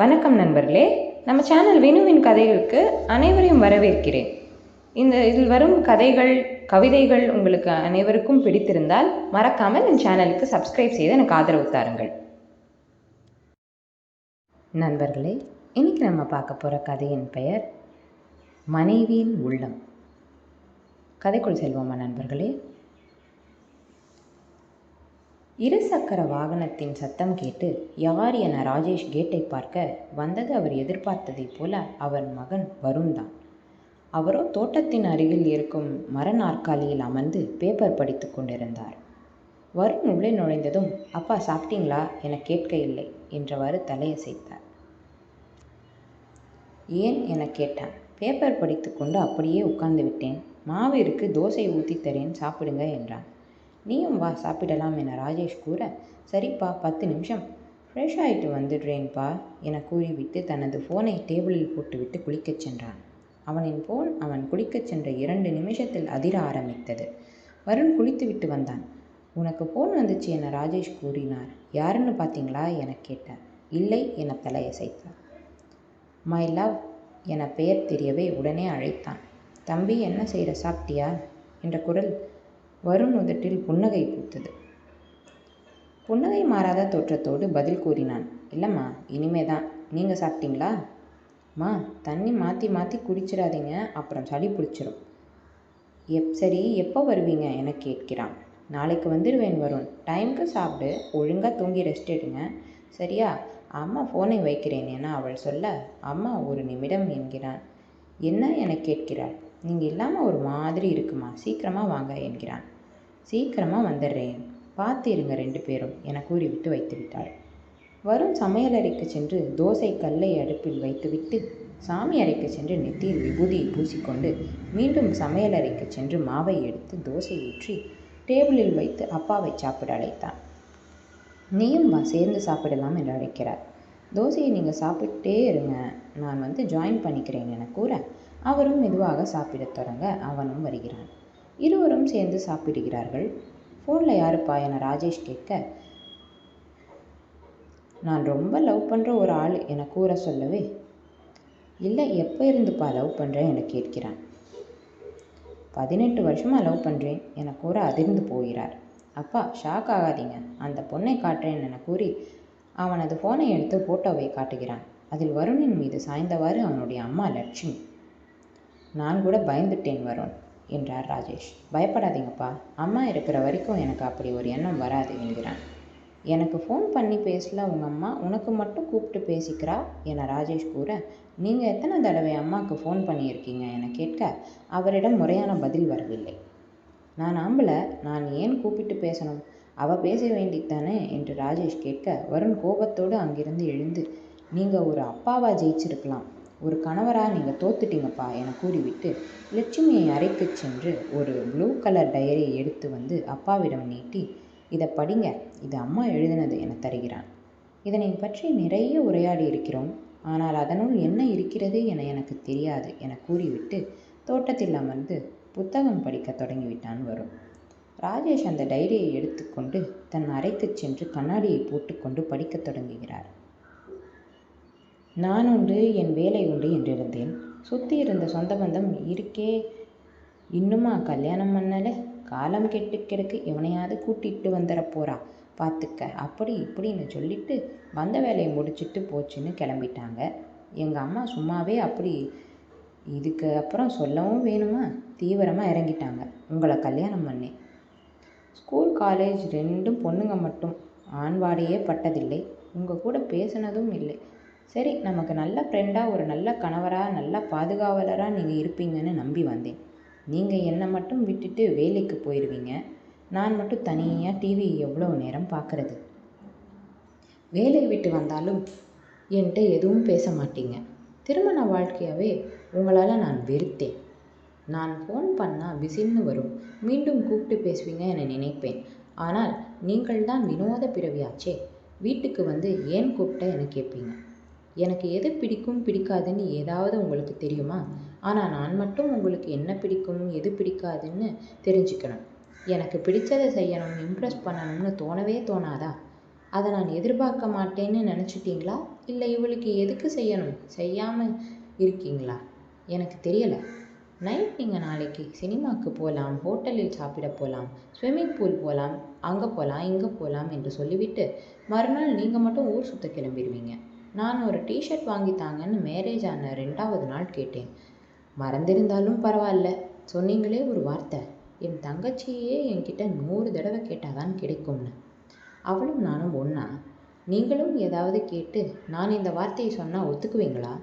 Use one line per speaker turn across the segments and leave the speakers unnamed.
வணக்கம் நண்பர்களே. நம்ம சேனல் வினுவின் கதைகளுக்கு அனைவரையும் வரவேற்கிறேன். இந்த இதில் வரும் கதைகள் கவிதைகள் உங்களுக்கு அனைவருக்கும் பிடித்திருந்தால் மறக்காமல் என் சேனலுக்கு சப்ஸ்கிரைப் செய்து எனக்கு ஆதரவு தாருங்கள். நண்பர்களே இன்னைக்கு நம்ம பார்க்க போகிற கதையின் பெயர் மனைவியின் உள்ளம். கதைக்குள் செல்வோமா நண்பர்களே? இருசக்கர வாகனத்தின் சத்தம் கேட்டு யார் என ராஜேஷ் கேட்டை பார்க்க வந்தது அவர் எதிர்பார்த்ததைப் போல அவர் மகன் வருண் தான் அவரோ தோட்டத்தின் அருகில் இருக்கும் மர நாற்காலியில் அமர்ந்து பேப்பர் படித்து கொண்டிருந்தார். வருண் உள்ளே நுழைந்ததும் அப்பா சாப்பிட்டீங்களா? என கேட்க இல்லை என்றவாறு தலையசைத்தார். ஏன்? என கேட்டான். பேப்பர் படித்து கொண்டு அப்படியே உட்கார்ந்து விட்டேன். மாவு இருக்கு தோசை ஊற்றி தரேன் சாப்பிடுங்க என்றான். நீயும் வா சாப்பிடலாம் என ராஜேஷ் கூற சரிப்பா பத்து நிமிஷம். ஃப்ரெஷ் ஆகிட்டு வந்துடுறேன்ப்பா என கூறிவிட்டு தனது ஃபோனை டேபிளில் போட்டுவிட்டு குளிக்கச் சென்றான். அவனின் ஃபோன் அவன் குளிக்கச் சென்ற இரண்டு நிமிஷத்தில் அதிர ஆரம்பித்தது. வருண் குளித்துவிட்டு வந்தான். உனக்கு ஃபோன் வந்துச்சு என ராஜேஷ் கூறினார். யாருன்னு பார்த்தீங்களா என கேட்டார். இல்லை என தலையசைத்தார். மை லவ் என பெயர் தெரியவே உடனே அழைத்தான். தம்பி என்ன செய்கிற சாப்பிட்டியா? என்ற குரல் வருண் உதட்டில் புன்னகை பூத்தது. புன்னகை மாறாத தோற்றத்தோடு பதில் கூறினான். இல்லைம்மா இனிமே தான் நீங்கள் சாப்பிட்டீங்களா? மா தண்ணி மாற்றி மாற்றி குடிச்சிடாதீங்க அப்புறம் சளி பிடிச்சிரும். எப் சரி எப்போ வருவீங்க? என கேட்கிறான். நாளைக்கு வந்துடுவேன் வருண். டைமுக்கு சாப்பிடு ஒழுங்காக தூங்கி ரெஸ்ட் எடுங்க. சரியா? அம்மா ஃபோனை வைக்கிறேன் என அவள் சொல்ல அம்மா ஒரு நிமிடம் என்கிறான். என்ன? என கேட்கிறாள். நீங்கள் இல்லாமல் ஒரு மாதிரி இருக்குமா? சீக்கிரமாக வாங்க என்கிறான். சீக்கிரமாக வந்துடுறேன். பார்த்து இருங்க ரெண்டு பேரும் என கூறிவிட்டு வைத்துவிட்டாள். வரும் சமையலறைக்கு சென்று தோசை கல்லை அடுப்பில் வைத்துவிட்டு சாமி அறைக்கு சென்று நெத்தியில் விபூதியை பூசிக்கொண்டு மீண்டும் சமையலறைக்கு சென்று மாவை எடுத்து தோசை ஊற்றி டேபிளில் வைத்து அப்பாவை சாப்பிட அழைத்தான். நீயும் வா சேர்ந்து சாப்பிடலாம் என்று அழைக்கிறார். தோசையை நீங்கள் சாப்பிட்டே இருங்க நான் வந்து ஜாயின் பண்ணிக்கிறேன் என கூற அவரும் மெதுவாக சாப்பிடத் தொடங்க அவனும் வருகிறான். இருவரும் சேர்ந்து சாப்பிடுகிறார்கள். ஃபோனில் யாருப்பா என ராஜேஷ் கேட்க நான் ரொம்ப லவ் பண்ணுற ஒரு ஆள் என கூற சொல்லவே? இல்லை எப்போ இருந்துப்பா லவ் பண்ணுறேன் என கேட்கிறான். பதினெட்டு வருஷமாக லவ் பண்ணுறேன் என கூற அதிர்ந்து போகிறார். அப்பா ஷாக் ஆகாதீங்க. அந்த பொண்ணை காட்டுறேன் என கூறி அவனது ஃபோனை எடுத்து ஃபோட்டோவை காட்டுகிறான். அதில் வருணின் மீது சாய்ந்தவாறு அவனுடைய அம்மா லட்சுமி. நான் கூட பயந்துட்டேன் வருண். என்றார் ராஜேஷ். பயப்படாதீங்கப்பா அம்மா இருக்கிற வரைக்கும் எனக்கு அப்படி ஒரு எண்ணம் வராது என்கிறான். எனக்கு ஃபோன் பண்ணி பேசல உங்கள் அம்மா உனக்கு மட்டும் கூப்பிட்டு பேசிக்கிறா என ராஜேஷ் கூற நீங்கள் எத்தனை தடவை அம்மாவுக்கு ஃபோன் பண்ணியிருக்கீங்க என கேட்க அவரிடம் முறையான பதில் வரவில்லை. நான் ஆம்பளை நான் ஏன் கூப்பிட்டு பேசணும்? அவள் பேச வேண்டித்தானே? என்று ராஜேஷ் கேட்க வருண் கோபத்தோடு அங்கிருந்து எழுந்து நீங்கள் ஒரு அப்பாவா ஜெயிச்சிருக்கலாம். ஒரு கணவராக நீங்கள் தோத்துட்டீங்கப்பா என கூறிவிட்டு லட்சுமியை அறைக்கு சென்று ஒரு ப்ளூ கலர் டைரியை எடுத்து வந்து அப்பாவிடம் நீட்டி இதை படிங்க இது அம்மா எழுதினது என தருகிறான். இதனை பற்றி நிறைய உரையாடி இருக்கிறோம். ஆனால் அதனுள் என்ன இருக்கிறது என எனக்கு தெரியாது என கூறிவிட்டு தோட்டத்தில் அமர்ந்து புத்தகம் படிக்க தொடங்கிவிட்டான் வரும் ராஜேஷ் அந்த டைரியை எடுத்துக்கொண்டு தன் அறைக்கு சென்று கண்ணாடியை போட்டுக்கொண்டு படிக்கத் தொடங்குகிறார். நான் உண்டு என் வேலை உண்டு என்றிருந்தேன் சுற்றி இருந்த சொந்த பந்தம் இருக்கே. இன்னுமா கல்யாணம் பண்ணல? காலம் கெட்டு கிடக்கு. எவனையாவது கூட்டிகிட்டு வந்துட போறா. பார்த்துக்க அப்படி இப்படின்னு சொல்லிட்டு வந்த வேலையை முடிச்சுட்டு போச்சுன்னு கிளம்பிட்டாங்க. எங்கள் அம்மா சும்மாவே அப்படி இதுக்கு அப்புறம் சொல்லவும் வேணுமா? தீவிரமாக இறங்கிட்டாங்க. உங்களை கல்யாணம் பண்ணேன். ஸ்கூல் காலேஜ் ரெண்டும் பொண்ணுங்க மட்டும். ஆண்வாடையே பட்டதில்லை. உங்கள் கூட பேசினதும் இல்லை. சரி நமக்கு நல்ல ஃப்ரெண்டாக ஒரு நல்ல கணவராக நல்ல பாதுகாவலராக நீங்கள் இருப்பீங்கன்னு நம்பி வந்தேன். நீங்கள் என்னை மட்டும் விட்டுட்டு வேலைக்கு போயிடுவீங்க நான் மட்டும் தனியாக டிவி எவ்வளோ நேரம் பார்க்குறது வேலையை விட்டு வந்தாலும் என்கிட்ட எதுவும் பேச மாட்டீங்க. திருமண வாழ்க்கையாகவே உங்களால் நான் வெறுத்தேன். நான் ஃபோன் பண்ணால் பிஸின்னு வரும். மீண்டும் கூப்பிட்டு பேசுவீங்க என நினைப்பேன். ஆனால் நீங்கள் தான் வினோத பிறவியாச்சே. வீட்டுக்கு வந்து ஏன் கூப்பிட்ட என கேட்பீங்க. எனக்கு எது பிடிக்கும் பிடிக்காதுன்னு ஏதாவது உங்களுக்கு தெரியுமா? ஆனால் நான் மட்டும் உங்களுக்கு என்ன பிடிக்கும் எது பிடிக்காதுன்னு தெரிஞ்சுக்கணும். எனக்கு பிடிச்சதை செய்யணும் இம்ப்ரெஸ் பண்ணணும்னு தோணவே தோணாதா? அதை நான் எதிர்பார்க்க மாட்டேன்னு நினச்சிட்டீங்களா? இல்லை இவளுக்கு எதுக்கு செய்யணும்? செய்யாமல் இருக்கீங்களா? எனக்கு தெரியலை. நைட் நீங்கள் நாளைக்கு சினிமாவுக்கு போகலாம் ஹோட்டலில் சாப்பிட போகலாம் ஸ்விம்மிங் பூல் போகலாம் அங்கே போகலாம் இங்கே போகலாம் என்று சொல்லிவிட்டு மறுநாள் நீங்கள் மட்டும் ஊர் சுத்த கிளம்பிடுவீங்க. நான் ஒரு டிஷர்ட் வாங்கி தாங்கன்னு மேரேஜ் ஆன ரெண்டாவது நாள் கேட்டேன். மறந்திருந்தாலும் பரவாயில்ல சொன்னீங்களே ஒரு வார்த்தை. என் தங்கச்சியே என்கிட்ட நூறு தடவை கேட்டாதான் கிடைக்கும்னு. அவளும் நானும் ஒன்றா நீங்களும் ஏதாவது கேட்டு நான் இந்த வார்த்தையை சொன்னால் ஒத்துக்குவீங்களா?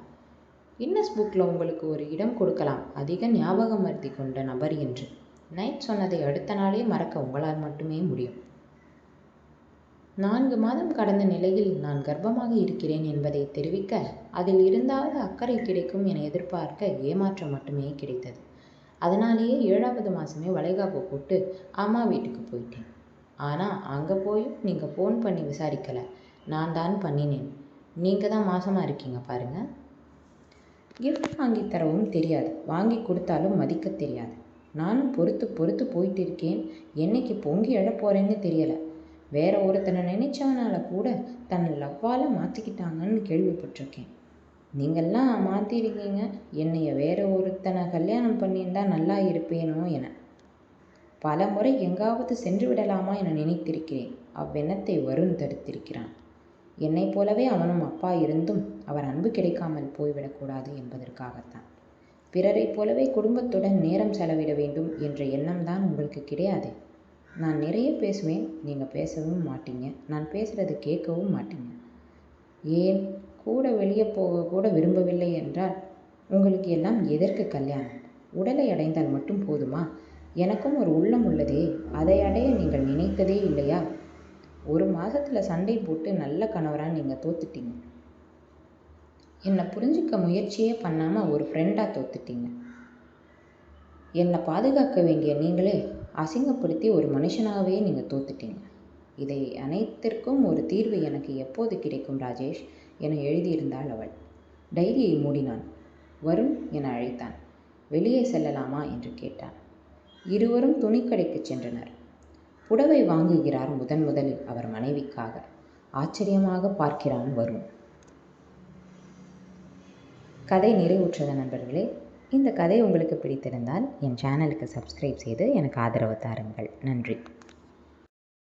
இன்னஸ் புக்கில் உங்களுக்கு ஒரு இடம் கொடுக்கலாம். அதிக ஞாபகம் மருதி கொண்ட நபர் என்று. நைட் சொன்னதை அடுத்த நாளே மறக்க உங்களால் மட்டுமே முடியும். நான்கு மாதம் கடந்த நிலையில் நான் கர்ப்பமாக இருக்கிறேன் என்பதை தெரிவிக்க அதில் இருந்தாவது அக்கறை கிடைக்கும் என எதிர்பார்க்க ஏமாற்றம் மட்டுமே கிடைத்தது. அதனாலேயே ஏழாவது மாதமே வளைகாப்பு போட்டு அம்மா வீட்டுக்கு போயிட்டேன். ஆனால் அங்கே போயும் நீங்கள் ஃபோன் பண்ணி விசாரிக்கலை. நான் தான் பண்ணினேன். நீங்கள் தான் மாசமாக இருக்கீங்க பாருங்கள் கிஃப்ட் வாங்கி தரவும் தெரியாது. வாங்கி கொடுத்தாலும் மதிக்க தெரியாது. நானும் பொறுத்து பொறுத்து போயிட்டு இருக்கேன். என்னைக்கு பொங்கி எழ போகிறேன்னு தெரியலை. வேற ஒருத்தனை நினைச்சவனால கூட தன்னை லவ்வால் மாற்றிக்கிட்டாங்கன்னு கேள்விப்பட்டிருக்கேன். நீங்கள்லாம் மாற்றிருக்கீங்க என்னைய வேற ஒருத்தனை கல்யாணம் பண்ணியிருந்தா நல்லா இருப்பேனோ என. பல முறை எங்காவது சென்று விடலாமா என நினைத்திருக்கிறேன். அவ்வெண்ணத்தை வருண் தடுத்திருக்கிறான். என்னைப் போலவே அவனும் அப்பா இருந்தும் அவர் அன்பு கிடைக்காமல் போய்விடக்கூடாது என்பதற்காகத்தான். பிறரைப் போலவே குடும்பத்துடன் நேரம் செலவிட வேண்டும் என்ற எண்ணம் தான் உங்களுக்கு கிடையாது. நான் நிறைய பேசுவேன் நீங்கள் பேசவும் மாட்டீங்க. நான் பேசுகிறது கேட்கவும் மாட்டீங்க. ஏன்? கூட வெளியே போக கூட விரும்பவில்லை என்றால் உங்களுக்கு எல்லாம் எதற்கு கல்யாணம்? உடலை அடைந்தால் மட்டும் போதுமா? எனக்கும் ஒரு உள்ளம் உள்ளதே. அதை அடைய நீங்கள் நினைத்ததே இல்லையா? ஒரு மாதத்தில் சண்டை போட்டு நல்ல கணவராக நீங்கள் தோத்துட்டீங்க. என்னை புரிஞ்சிக்க முயற்சியே பண்ணாமல் ஒரு ஃப்ரெண்டாக தோத்துட்டீங்க. என்னை பாதுகாக்க வேண்டிய நீங்களே அசிங்கப்படுத்தி ஒரு மனுஷனாகவே நீங்கள் தோத்துட்டீங்க. இதை அனைத்திற்கும் ஒரு தீர்வு எனக்கு எப்போது கிடைக்கும் ராஜேஷ்? என எழுதியிருந்தாள் அவள். டைரியை மூடினான். வரும் என அழைத்தான். வெளியே செல்லலாமா? என்று கேட்டான். இருவரும் துணிக்கடைக்கு சென்றனர். புடவை வாங்குகிறார் முதன் முதலில் அவர் மனைவிக்காக. ஆச்சரியமாக பார்க்கிறான் வரும். கதை நிறைவுற்றது நண்பர்களே. இந்த கதை உங்களுக்கு பிடித்திருந்தால் என் சேனலுக்கு சப்ஸ்கிரைப் செய்து எனக்கு ஆதரவு தாருங்கள். நன்றி.